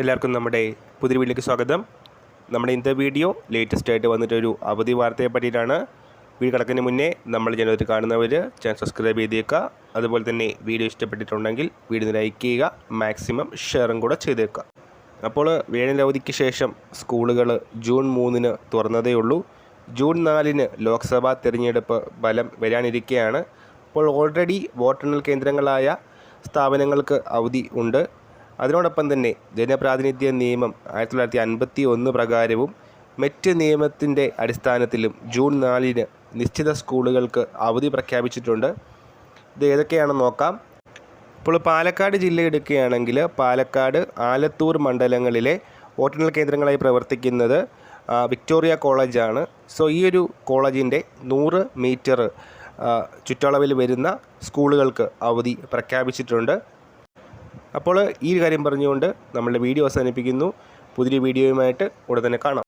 എല്ലാവർക്കും നമ്മുടെ പുതിയ വീട്ടിലേക്ക് സ്വാഗതം. നമ്മുടെ ഇന്നത്തെ വീഡിയോ ലേറ്റസ്റ്റ് ആയിട്ട് വന്നിട്ടൊരു അവധി വാർത്തയെ പറ്റിയിട്ടാണ്. വീട് കിടക്കുന്നതിന് മുന്നേ നമ്മൾ ജനുവരി കാണുന്നവർ ചാനൽ സബ്സ്ക്രൈബ് ചെയ്തേക്കുക. അതുപോലെ തന്നെ വീഡിയോ ഇഷ്ടപ്പെട്ടിട്ടുണ്ടെങ്കിൽ വീഡിയോ ലൈക്ക് ചെയ്യുക മാക്സിമം ഷെയറും കൂടെ ചെയ്തേക്കുക. അപ്പോൾ വേനലവധിക്ക് ശേഷം സ്കൂളുകൾ ജൂൺ മൂന്നിന് തുറന്നതേ ഉള്ളൂ. ജൂൺ നാലിന് ലോക്സഭാ തിരഞ്ഞെടുപ്പ് ഫലം വരാനിരിക്കുകയാണ് അപ്പോൾ ഓൾറെഡി വോട്ടെണ്ണൽ കേന്ദ്രങ്ങളായ സ്ഥാപനങ്ങൾക്ക് അവധി ഉണ്ട്. അതിനോടൊപ്പം തന്നെ ജനപ്രാതിനിധ്യ നിയമം ആയിരത്തി തൊള്ളായിരത്തി അൻപത്തി ഒന്ന് പ്രകാരവും മെറ്റ് നിയമത്തിന്റെ അടിസ്ഥാനത്തിലും ജൂൺ നാലിന് നിശ്ചിത സ്കൂളുകൾക്ക് അവധി പ്രഖ്യാപിച്ചിട്ടുണ്ട്. ഇത് ഏതൊക്കെയാണെന്ന് നോക്കാം. ഇപ്പോൾ പാലക്കാട് ജില്ല എടുക്കുകയാണെങ്കിൽ പാലക്കാട് ആലത്തൂർ മണ്ഡലങ്ങളിലെ വോട്ടെണ്ണൽ കേന്ദ്രങ്ങളായി പ്രവർത്തിക്കുന്നത് വിക്ടോറിയ കോളേജാണ്. സോ ഈ ഒരു കോളേജിന്റെ നൂറ് മീറ്റർ ചുറ്റളവിൽ വരുന്ന സ്കൂളുകൾക്ക് അവധി പ്രഖ്യാപിച്ചിട്ടുണ്ട്. അപ്പോൾ ഈ കാര്യം പറഞ്ഞുകൊണ്ട് നമ്മളുടെ വീഡിയോ അവസാനിപ്പിക്കുന്നു. പുതിയ വീഡിയോയുമായിട്ട് ഉടൻ തന്നെ കാണാം.